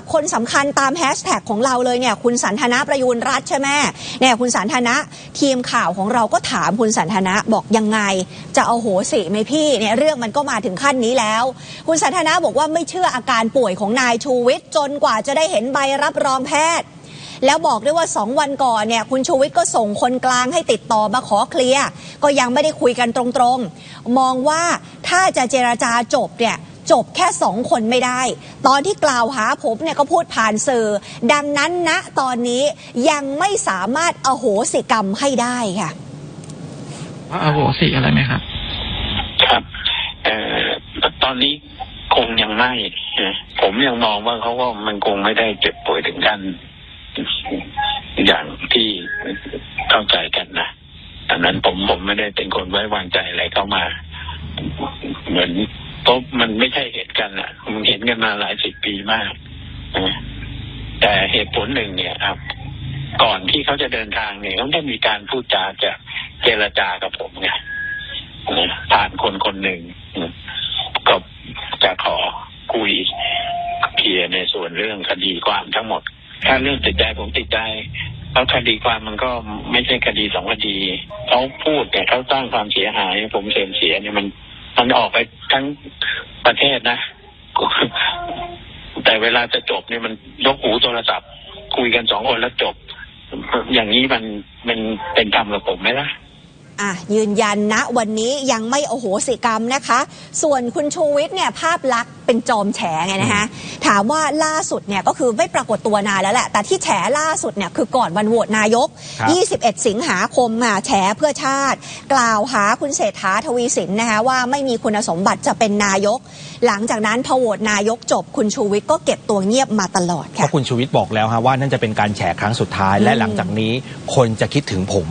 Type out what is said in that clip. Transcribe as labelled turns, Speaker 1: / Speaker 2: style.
Speaker 1: บคนสำคัญตามแฮชแท็กของเราเลยเนี่ยคุณสันทนาประยูนรัฐใช่ไหมเนี่ยคุณสันทนะทีมข่าวของเราก็ถามคุณสันทนะบอกยังไง จะเอาโหสิไหมพี่เนี่ยเรื่องมันก็มาถึงขั้นนี้แล้ว คุณสันทนาบอกว่าไม่เชื่ออาการป่วยของนายชูวิทย์จนกว่าจะได้เห็นใบรับรองแพทย์แล้วบอกด้วยว่าสองวันก่อนเนี่ยคุณชูวิทย์ก็ส่งคนกลางให้ติดต่อมาขอเคลียร์ก็ยังไม่ได้คุยกันตรงๆ มองว่าถ้าจะเจรจาจบเนี่ย จบแค่สองคนไม่ได้ ตอนที่กล่าวหาผมเนี่ยก็พูดผ่านสื่อ ดังนั้นณตอนนี้ยังไม่สามารถอโหสิกรรมให้ได้ค่ะ
Speaker 2: ว่าอโหสิอะไรไหมครับ
Speaker 3: ครับเอ่อตอนนี้คงยังไม่นะผมยังมองว่าเขาก็มันคงไม่ได้เจ็บป่วยถึงกัน อย่างที่เข้าใจกันนะดังนั้นผมผมไม่ได้เป็นคนไว้วางใจอะไรเข้ามา เหมือนเพ ราะมันไม่ใช่เหตุกันอะมันเห็นกันมาหลายสิบปีมากนะแต่เหตุผลหนึ่งเนี่ยครับ ก่อนที่เขาจะเดินทางเนี่ยเขาได้มีการพูดจาจะเจรจากับผมไงผ่านคนคนหนึ่งก็จะขอคุยเคลียร์ในส่วนเรื่องคดีความทั้งหมด ถ้าเรื่องติดใจผมติดใจเพราะคดีความมันก็ไม่ใช่คดีสองคดีเขาพูดแต่เขาสร้างความเสียหาย ผมเสื่อมเสียเนี่ยมัน มันออกไปทั้งประเทศนะ แต่เวลาจะจบเนี่ยมันยกหูโทรศัพท์ คุยกันสองคนแล้วจบ อย่างนี้มันมันเป็นธรรมกับผมไหมล่ะ
Speaker 1: อะยืนยันนะวันนี้ยังไม่โอโหสิกรรมนะคะ ส่วนคุณชูวิทย์เนี่ยภาพลักษณ์เป็นจอมแฉไงนะคะถามว่าล่าสุดเนี่ยก็คือไม่ปรากฏตัวนานแล้วแหละ แต่ที่แฉล่าสุดเนี่ยคือก่อนวันโหวตนายก
Speaker 4: ครับ
Speaker 1: 21 สิงหาคมมาแฉเพื่อชาติ กล่าวหาคุณเศรษฐาทวีสินนะคะว่าไม่มีคุณสมบัติจะเป็นนายก หลังจากนั้นพอโหวตนายกจบ คุณชูวิทย์ก็เก็บตัวเงียบมาตลอด
Speaker 4: เพ
Speaker 1: ค่ะ
Speaker 4: ราะคุณชูวิทย์บอกแล้วฮะว่านั่นจะเป็นการแฉครั้งสุดท้ายและ
Speaker 1: อืม
Speaker 4: หลังจากนี้คนจะคิดถึงผม